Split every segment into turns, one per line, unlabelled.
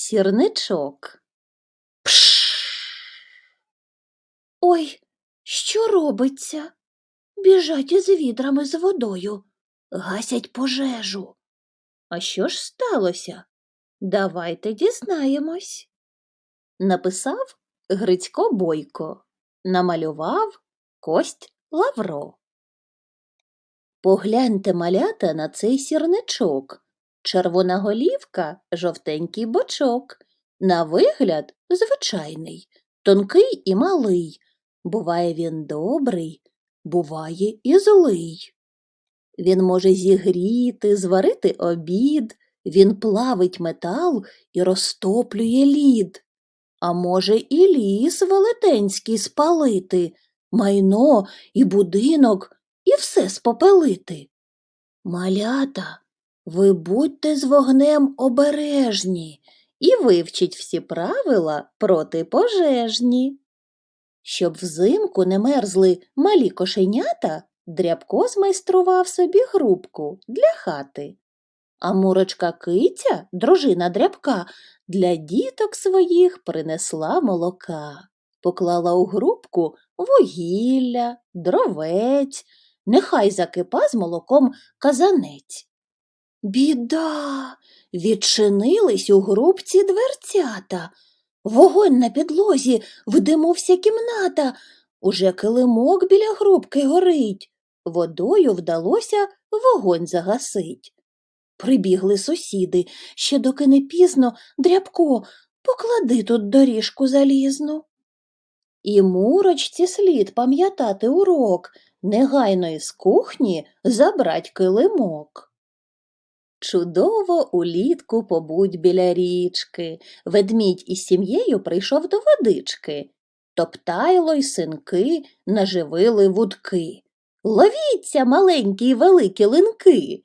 Сірничок. Пш.
Ой, що робиться? Біжать із відрами з водою, гасять пожежу.
А що ж сталося? Давайте дізнаємось. Написав Грицько Бойко, намалював Кость Лавро. Погляньте, малята, на цей сірничок. Червона голівка, жовтенький бочок. На вигляд звичайний, тонкий і малий. Буває він добрий, буває і злий. Він може зігріти, зварити обід, він плавить метал і розтоплює лід. А може і ліс велетенський спалити, майно і будинок, і все спопелити. Малята, ви будьте з вогнем обережні і вивчіть всі правила протипожежні. Щоб взимку не мерзли малі кошенята, Дрябко змайстрував собі грубку для хати. А мурочка киця, дружина дрябка, для діток своїх принесла молока, поклала у грубку вугілля, дровець, нехай закипа з молоком казанець. Біда! Відчинились у грубці дверцята. Вогонь на підлозі, вдимовся кімната. Уже килимок біля грубки горить. Водою вдалося вогонь загасить. Прибігли сусіди, ще доки не пізно, дрябко, поклади тут доріжку залізну. І мурочці слід пам'ятати урок, негайно із кухні забрать килимок. Чудово улітку побудь біля річки, ведмідь із сім'єю прийшов до водички. Топтайло й синки наживили вудки. Ловіться, маленькі й великі линки.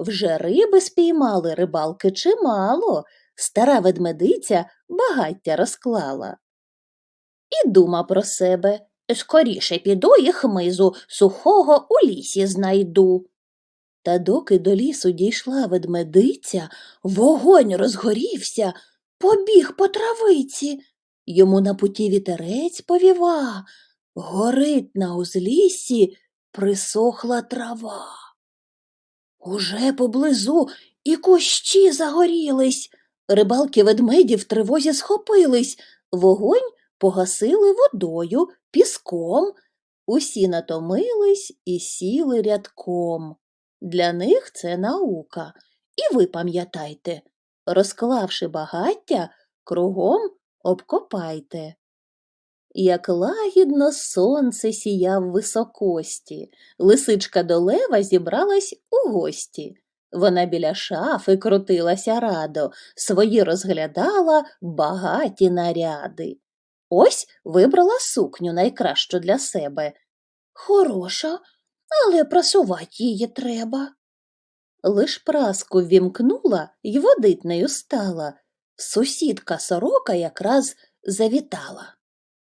Вже риби спіймали рибалки чимало, стара ведмедиця багаття розклала. І дума про себе скоріше піду і хмизу сухого у лісі знайду. Та доки до лісу дійшла ведмедиця, вогонь розгорівся, побіг по травиці. Йому на путі вітерець повіва, горить на узліссі присохла трава. Уже поблизу і кущі загорілись. Рибалки ведмеді в тривозі схопились, вогонь погасили водою, піском. Усі натомились і сіли рядком. Для них це наука. І ви пам'ятайте, розклавши багаття, кругом обкопайте. Як лагідно сонце сіяв високості, лисичка до лева зібралась у гості. Вона біля шафи крутилася радо, свої розглядала багаті наряди. Ось вибрала сукню найкращу для себе. Хороша, але прасувати її треба. Лиш праску ввімкнула й водить нею стала. Сусідка сорока якраз завітала.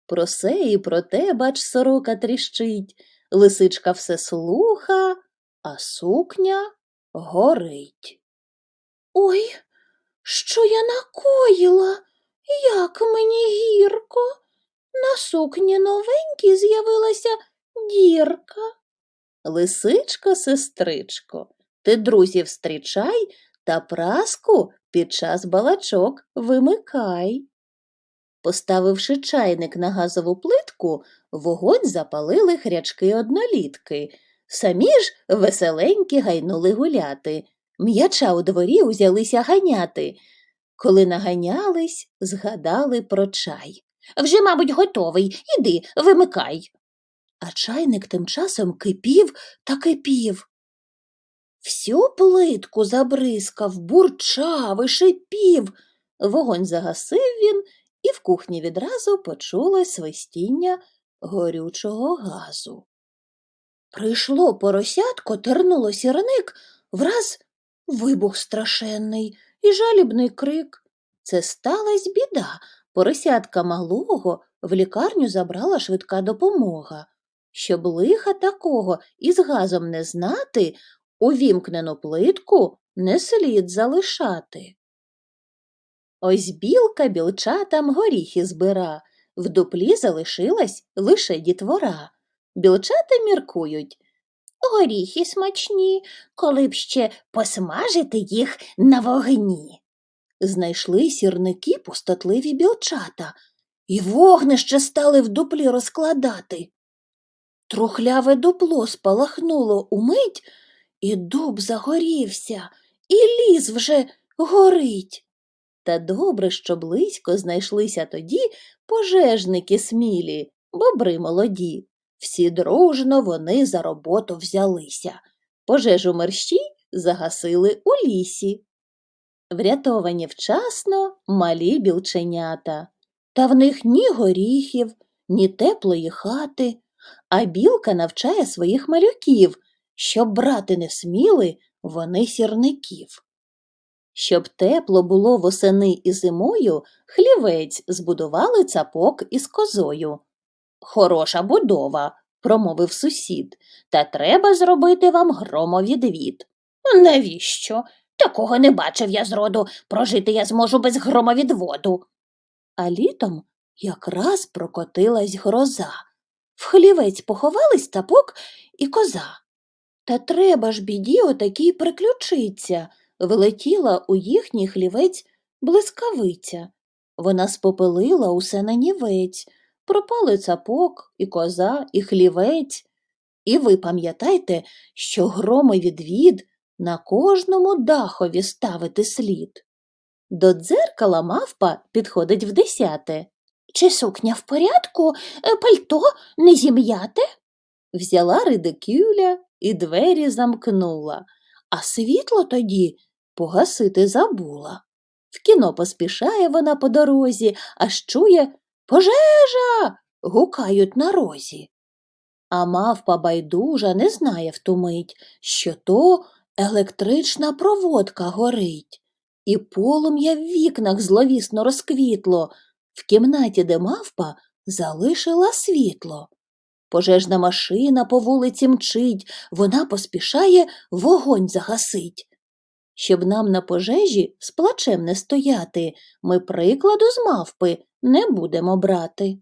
Про се і про те, бач, сорока тріщить, лисичка все слуха, а сукня горить. Ой, що я накоїла? Як мені гірко. На сукні новенькій з'явилася дірка. Лисичко, сестричко, ти друзів зустрічай та праску під час балачок вимикай. Поставивши чайник на газову плитку, вогонь запалили хрячки однолітки. Самі ж веселенькі гайнули гуляти. М'яча у дворі узялися ганяти. Коли наганялись, згадали про чай. Вже, мабуть, готовий. Іди, вимикай. А чайник тим часом кипів та кипів. Всю плитку забризкав, бурчав і шипів. Вогонь загасив він, і в кухні відразу почулось свистіння горючого газу. Прийшло поросятко, тернуло сірник, враз вибух страшенний і жалібний крик. Це сталась біда. Поросятка малого в лікарню забрала швидка допомога. Щоб лиха такого із газом не знати, увімкнену плитку не слід залишати. Ось білка білчатам горіхи збира, в дуплі залишилась лише дітвора. Білчата міркують.
Горіхи смачні, коли б ще посмажити їх на вогні.
Знайшли сірники пустотливі білчата, і вогнище стали в дуплі розкладати. Трухляве дупло спалахнуло умить, і дуб загорівся, і ліс вже горить. Та добре, що близько знайшлися тоді пожежники смілі, бобри молоді. Всі дружно вони за роботу взялися. Пожежу мерщій загасили у лісі. Врятовані вчасно малі білченята. Та в них ні горіхів, ні теплої хати, а білка навчає своїх малюків, щоб брати не сміли вони сірників. Щоб тепло було восени і зимою, хлівець збудували цапок із козою. Хороша будова, промовив сусід, та треба зробити вам громовідвід.
Навіщо? Такого не бачив я зроду. Прожити я зможу без громовідводу.
А літом якраз прокотилась гроза. В хлівець поховались тапок і коза. Та треба ж біді отакій приключиться. Влетіла у їхній хлівець блискавиця. Вона спопелила усе на нівець, пропали цапок, і коза, і хлівець. І ви пам'ятайте, що громовідвід на кожному дахові ставити слід. До дзеркала мавпа підходить в десяте.
Чи сукня в порядку, Е, пальто не зім'яте?
Взяла редикюля і двері замкнула, а світло тоді погасити забула. В кіно поспішає вона по дорозі, аж чує пожежа. гукають на розі. А мавпа байдужа не знає в ту мить, що то електрична проводка горить, і полум'я в вікнах зловісно розквітло, в кімнаті, де мавпа, залишила світло. Пожежна машина по вулиці мчить, вона поспішає вогонь загасить. Щоб нам на пожежі з плачем не стояти, ми прикладу з мавпи не будемо брати.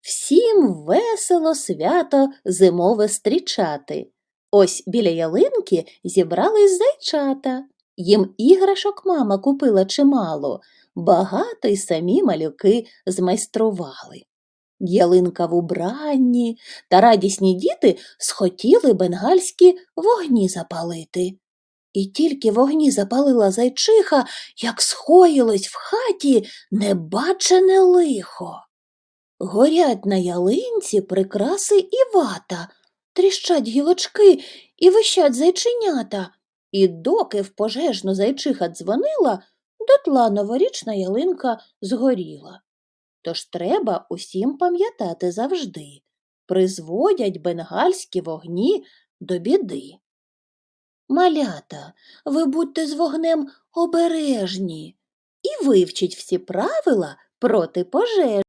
Всім весело свято зимове стрічати. Ось біля ялинки зібрались зайчата. Їм іграшок мама купила чимало, багато й самі малюки змайстрували. Ялинка в убранні, та радісні діти схотіли бенгальські вогні запалити. І тільки вогні запалила зайчиха, як схоїлось в хаті небачене лихо. Горять на ялинці прикраси і вата, тріщать гілочки і вищать зайченята. І доки в пожежну зайчиха дзвонила, дотла новорічна ялинка згоріла. Тож треба усім пам'ятати завжди призводять бенгальські вогні до біди. Малята, ви будьте з вогнем обережні і вивчіть всі правила проти пожеж.